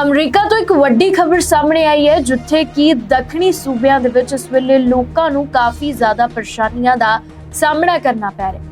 America ਤੋਂ ਇੱਕ ਵੱਡੀ ਖਬਰ ਸਾਹਮਣੇ ਆਈ ਹੈ, ਜਿੱਥੇ ਕਿ ਦੱਖਣੀ ਸੂਬਿਆਂ ਦੇ ਵਿੱਚ ਇਸ ਵੇਲੇ ਲੋਕਾਂ ਨੂੰ ਕਾਫੀ ਜ਼ਿਆਦਾ ਪਰੇਸ਼ਾਨੀਆਂ ਦਾ ਸਾਹਮਣਾ ਕਰਨਾ ਪੈ ਰਿਹਾ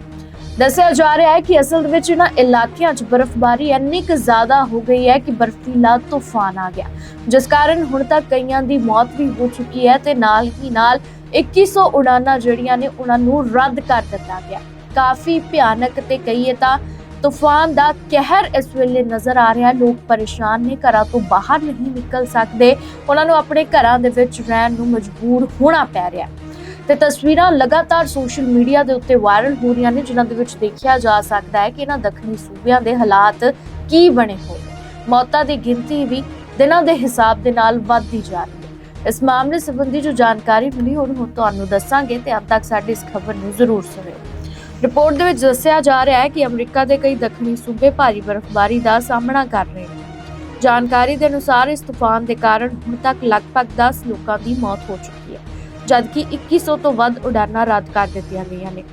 ਦੱਸਿਆ ਜਾ ਰਿਹਾ ਹੈ ਕਿ ਅਸਲ ਵਿੱਚ ਇਹਨਾਂ ਇਲਾਕਿਆਂ 'ਚ ਬਰਫ਼ਬਾਰੀ ਇੰਨੀ ਕੁ ਜ਼ਿਆਦਾ ਹੋ ਗਈ ਹੈ ਕਿ ਬਰਫੀਲਾ ਤੂਫਾਨ ਆ ਗਿਆ, ਜਿਸ ਕਾਰਨ ਹੁਣ ਤੱਕ ਕਈਆਂ ਦੀ ਮੌਤ ਵੀ ਹੋ ਚੁੱਕੀ ਹੈ ਤੇ ਨਾਲ ਹੀ ਨਾਲ 2100 ਉਡਾਨਾਂ ਜਿਹੜੀਆਂ ਨੇ, ਉਹਨਾਂ ਨੂੰ ਰੱਦ ਕਰ ਦਿੱਤਾ ਗਿਆ। ਕਾਫੀ ਭਿਆਨਕ ਤੇ ਕਹੀਏ ਤਾਂ ਤੂਫਾਨ ਦਾ ਕਹਿਰ ਇਸ ਵੇਲੇ ਨਜ਼ਰ ਆ ਰਿਹਾ ਲੋਕ ਪਰੇਸ਼ਾਨ ਨੇ ਘਰਾਂ ਤੋਂ ਬਾਹਰ ਨਹੀਂ ਨਿਕਲ ਸਕਦੇ। ਉਹਨਾਂ ਨੂੰ ਆਪਣੇ ਘਰਾਂ ਦੇ ਵਿੱਚ ਰਹਿਣ ਨੂੰ ਮਜਬੂਰ ਹੋਣਾ ਪੈ ਰਿਹਾ ਹੈ। ਤੇ ਤਸਵੀਰਾਂ ਲਗਾਤਾਰ ਸੋਸ਼ਲ ਮੀਡੀਆ ਦੇ ਉੱਤੇ ਵਾਇਰਲ ਹੋ ਰਹੀਆਂ ਨੇ, ਜਿਨ੍ਹਾਂ ਦੇ ਵਿੱਚ ਦੇਖਿਆ ਜਾ ਸਕਦਾ ਹੈ ਕਿ ਇਹਨਾਂ ਦੱਖਣੀ ਸੂਬਿਆਂ ਦੇ ਹਾਲਾਤ ਕੀ ਬਣੇ ਹੋਏ ਮੌਤਾਂ ਦੀ ਗਿਣਤੀ ਵੀ ਦਿਨਾਂ ਦੇ ਹਿਸਾਬ ਦੇ ਨਾਲ ਵੱਧਦੀ ਜਾ ਰਹੀ ਹੈ। ਇਸ ਮਾਮਲੇ ਸੰਬੰਧੀ ਜੋ ਜਾਣਕਾਰੀ ਮਿਲੀ, ਉਹਨੂੰ ਹੁਣ ਤੁਹਾਨੂੰ ਦੱਸਾਂਗੇ ਤੇ ਅੰਤ ਤੱਕ ਸਾਡੀ ਇਸ ਖਬਰ ਨੂੰ ਜ਼ਰੂਰ ਸੁਣਿਓ। ਰਿਪੋਰਟ ਦੇ ਵਿੱਚ ਦੱਸਿਆ ਜਾ ਰਿਹਾ ਹੈ ਕਿ ਅਮਰੀਕਾ ਦੇ ਕਈ ਦੱਖਣੀ ਸੂਬੇ ਭਾਰੀ ਬਰਫ਼ਬਾਰੀ ਦਾ ਸਾਹਮਣਾ ਕਰ ਰਹੇ ਨੇ। ਜਾਣਕਾਰੀ ਦੇ ਅਨੁਸਾਰ ਇਸ ਤੂਫਾਨ ਦੇ ਕਾਰਨ ਹੁਣ ਤੱਕ ਲਗਭਗ 10 ਲੋਕਾਂ ਦੀ ਮੌਤ ਹੋ ਚੁੱਕੀ ਹੈ, ਜਦਕਿ 2100 ਤੋਂ ਵੱਧ ਉਡਾਨਾਂ ਰੱਦ ਕਰ ਦਿੱਤੀਆਂ ਗਈਆਂ ਨੇ।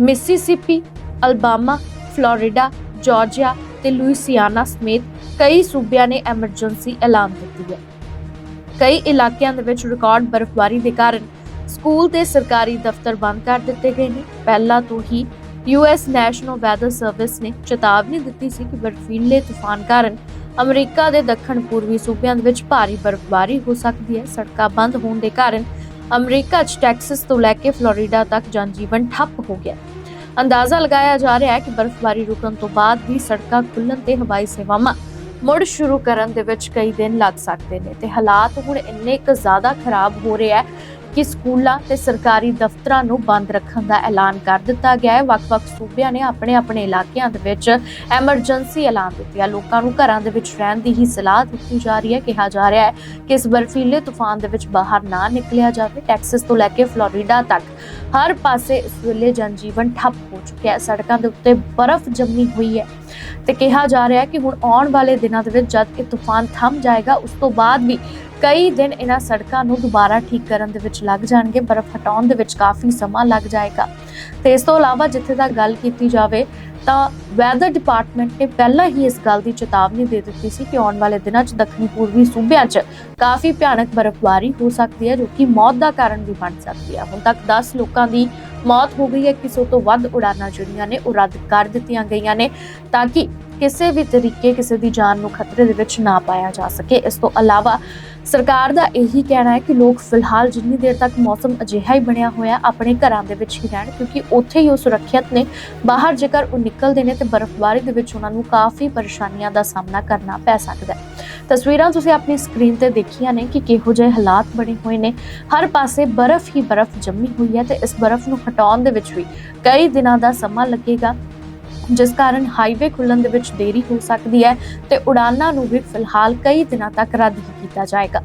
ਮਿਸਿਸਿਪੀ, ਅਲਬਾਮਾ, ਫਲੋਰੀਡਾ, ਜਾਰਜੀਆ ਤੇ ਲੁਈਸਿਆਨਾ ਸਮੇਤ ਕਈ ਸੂਬਿਆਂ ਨੇ ਐਮਰਜੈਂਸੀ ਐਲਾਨ ਦਿੱਤੀ ਹੈ। ਕਈ ਇਲਾਕਿਆਂ ਦੇ ਵਿੱਚ ਰਿਕਾਰਡ ਬਰਫ਼ਬਾਰੀ ਦੇ ਕਾਰਨ ਸਕੂਲ ਤੇ ਸਰਕਾਰੀ ਦਫ਼ਤਰ ਬੰਦ ਕਰ ਦਿੱਤੇ ਗਏ ਨੇ। ਪਹਿਲਾਂ ਤੋਂ ਹੀ ਯੂਐਸ ਨੈਸ਼ਨਲ ਵੈਦਰ ਸਰਵਿਸ ਨੇ ਚੇਤਾਵਨੀ ਦਿੱਤੀ ਸੀ ਕਿ ਬਰਫੀਲੇ ਤੂਫਾਨ ਕਾਰਨ ਅਮਰੀਕਾ ਦੇ ਦੱਖਣ ਪੂਰਬੀ ਸੂਬਿਆਂ ਦੇ ਵਿੱਚ ਭਾਰੀ ਬਰਫ਼ਬਾਰੀ ਹੋ ਸਕਦੀ ਹੈ। ਸੜਕਾਂ ਬੰਦ ਹੋਣ ਦੇ ਕਾਰਨ ਅਮਰੀਕਾ 'ਚ ਟੈਕਸਸ ਤੋਂ ਲੈ ਕੇ ਫਲੋਰੀਡਾ ਤੱਕ ਜਨਜੀਵਨ ਠੱਪ ਹੋ ਗਿਆ ਅੰਦਾਜ਼ਾ ਲਗਾਇਆ ਜਾ ਰਿਹਾ ਹੈ ਕਿ ਬਰਫ਼ਬਾਰੀ ਰੁਕਣ ਤੋਂ ਬਾਅਦ ਵੀ ਸੜਕਾਂ ਖੁੱਲਣ ਤੇ ਹਵਾਈ ਸੇਵਾਵਾਂ ਮੁੜ ਸ਼ੁਰੂ ਕਰਨ ਦੇ ਵਿੱਚ ਕਈ ਦਿਨ ਲੱਗ ਸਕਦੇ ਨੇ ਤੇ ਹਾਲਾਤ ਹੁਣ ਇੰਨੇ ਕੁ ਜ਼ਿਆਦਾ ਖਰਾਬ ਹੋ ਰਹੇ ਹੈ ਕਿ ਸਕੂਲਾਂ ਤੇ ਸਰਕਾਰੀ ਦਫ਼ਤਰਾਂ ਨੂੰ ਬੰਦ ਰੱਖਣ ਦਾ ਐਲਾਨ ਕਰ ਦਿੱਤਾ ਗਿਆ ਹੈ। ਵੱਖ-ਵੱਖ ਸੂਬਿਆਂ ਨੇ ਆਪਣੇ-ਆਪਣੇ ਇਲਾਕਿਆਂ ਦੇ ਵਿੱਚ ਐਮਰਜੈਂਸੀ ਐਲਾਨ ਦਿੱਤੀ ਹੈ। ਲੋਕਾਂ ਨੂੰ ਘਰਾਂ ਦੇ ਵਿੱਚ ਰਹਿਣ ਦੀ ਹੀ ਸਲਾਹ ਦਿੱਤੀ ਜਾ ਰਹੀ ਹੈ। ਕਿਹਾ ਜਾ ਰਿਹਾ ਹੈ ਕਿ ਇਸ ਬਰਫੀਲੇ ਤੂਫਾਨ ਦੇ ਵਿੱਚ ਬਾਹਰ ਨਾ ਨਿਕਲਿਆ ਜਾਵੇ। ਟੈਕਸਸ ਤੋਂ ਲੈ ਕੇ ਫਲੋਰੀਡਾ ਤੱਕ ਹਰ ਪਾਸੇ ਇਸ ਵੇਲੇ ਜਨਜੀਵਨ ਠੱਪ ਹੋ ਚੁੱਕਿਆ ਹੈ। ਸੜਕਾਂ ਦੇ ਉੱਤੇ ਬਰਫ਼ ਜੰਮੀ ਹੋਈ ਹੈ ਤੇ ਕਿਹਾ ਜਾ ਰਿਹਾ ਹੈ ਕਿ ਹੁਣ ਆਉਣ ਵਾਲੇ ਦਿਨਾਂ ਦੇ ਵਿੱਚ ਜਦ ਇਹ ਤੂਫਾਨ ਥੰਮ ਜਾਏਗਾ, ਉਸ ਤੋਂ ਬਾਅਦ ਵੀ ਕਈ ਦਿਨ ਇਹਨਾਂ ਸੜਕਾਂ ਨੂੰ ਦੁਬਾਰਾ ਠੀਕ ਕਰਨ ਦੇ ਵਿੱਚ ਲੱਗ ਜਾਣਗੇ, ਬਰਫ਼ ਹਟਾਉਣ ਦੇ ਵਿੱਚ ਕਾਫੀ ਸਮਾਂ ਲੱਗ ਜਾਏਗਾ। ਤੇ ਇਸ ਤੋਂ ਇਲਾਵਾ ਜਿੱਥੇ ਤੱਕ ਗੱਲ ਕੀਤੀ ਜਾਵੇ, ਤਾਂ ਵੈਦਰ ਡਿਪਾਰਟਮੈਂਟ ਨੇ ਪਹਿਲਾਂ ਹੀ ਇਸ ਗੱਲ ਦੀ ਚੇਤਾਵਨੀ ਦੇ ਦਿੱਤੀ ਸੀ ਕਿ ਆਉਣ ਵਾਲੇ ਦਿਨਾਂ 'ਚ ਦੱਖਣੀ ਪੂਰਬੀ ਸੂਬਿਆਂ 'ਚ ਕਾਫੀ ਭਿਆਨਕ ਬਰਫ਼ਬਾਰੀ ਹੋ ਸਕਦੀ ਹੈ, ਜੋ ਕਿ ਮੌਤ ਦਾ ਕਾਰਨ ਵੀ ਬਣ ਸਕਦੀ ਹੈ। ਹੁਣ ਤੱਕ 10 ਲੋਕਾਂ ਦੀ ਮੌਤ ਹੋ ਗਈ ਹੈ ਕਿਸੇ ਤੋਂ ਵੱਧ ਉਡਾਨਾਂ ਜਿਹੜੀਆਂ ਨੇ ਉਹ ਰੱਦ ਕਰ ਦਿੱਤੀਆਂ ਗਈਆਂ ਨੇ, ਤਾਂ ਕਿ ਕਿਸੇ ਵੀ ਤਰੀਕੇ ਕਿਸੇ ਦੀ ਜਾਨ ਨੂੰ ਖਤਰੇ ਦੇ ਵਿੱਚ ਨਾ ਪਾਇਆ ਜਾ ਸਕੇ। ਇਸ ਤੋਂ ਇਲਾਵਾ ਸਰਕਾਰ ਦਾ ਇਹੀ ਕਹਿਣਾ ਹੈ ਕਿ ਲੋਕ ਫਿਲਹਾਲ ਜਿੰਨੀ ਦੇਰ ਤੱਕ ਮੌਸਮ ਅਜਿਹਾ ਹੀ ਬਣਿਆ ਹੋਇਆ, ਆਪਣੇ ਘਰਾਂ ਦੇ ਵਿੱਚ ਹੀ ਰਹਿਣ, ਕਿਉਂਕਿ ਉੱਥੇ ਹੀ ਉਹ ਸੁਰੱਖਿਅਤ ਨੇ। ਬਾਹਰ ਜੇਕਰ ਉਹ ਨਿਕਲਦੇ ਨੇ ਤੇ ਬਰਫ਼ਬਾਰੀ ਦੇ ਵਿੱਚ ਉਹਨਾਂ ਨੂੰ ਕਾਫੀ ਪਰੇਸ਼ਾਨੀਆਂ ਦਾ ਸਾਹਮਣਾ ਕਰਨਾ ਪੈ ਸਕਦਾ ਹੈ। ਤਸਵੀਰਾਂ ਤੁਸੀਂ ਆਪਣੀ ਸਕਰੀਨ ਤੇ ਦੇਖੀਆਂ ਨੇ ਕਿ ਕਿਹੋ ਜਿਹੇ ਹਾਲਾਤ ਬਣੇ ਹੋਏ ਨੇ। ਹਰ ਪਾਸੇ ਬਰਫ਼ ਹੀ ਬਰਫ਼ ਜੰਮੀ ਹੋਈ ਹੈ ਤੇ ਇਸ ਬਰਫ਼ ਨੂੰ ਹਟਾਉਣ ਦੇ ਵਿੱਚ ਵੀ ਕਈ ਦਿਨਾਂ ਦਾ ਸਮਾਂ ਲੱਗੇਗਾ। ਜਿਸ ਕਾਰਨ ਹਾਈਵੇ ਖੁੱਲਣ ਦੇ ਵਿੱਚ ਦੇਰੀ ਹੋ ਸਕਦੀ ਹੈ ਤੇ ਉਡਾਨਾਂ ਨੂੰ ਵੀ ਫਿਲਹਾਲ ਕਈ ਦਿਨਾਂ ਤੱਕ ਰੱਦ ਕੀਤਾ ਜਾਏਗਾ।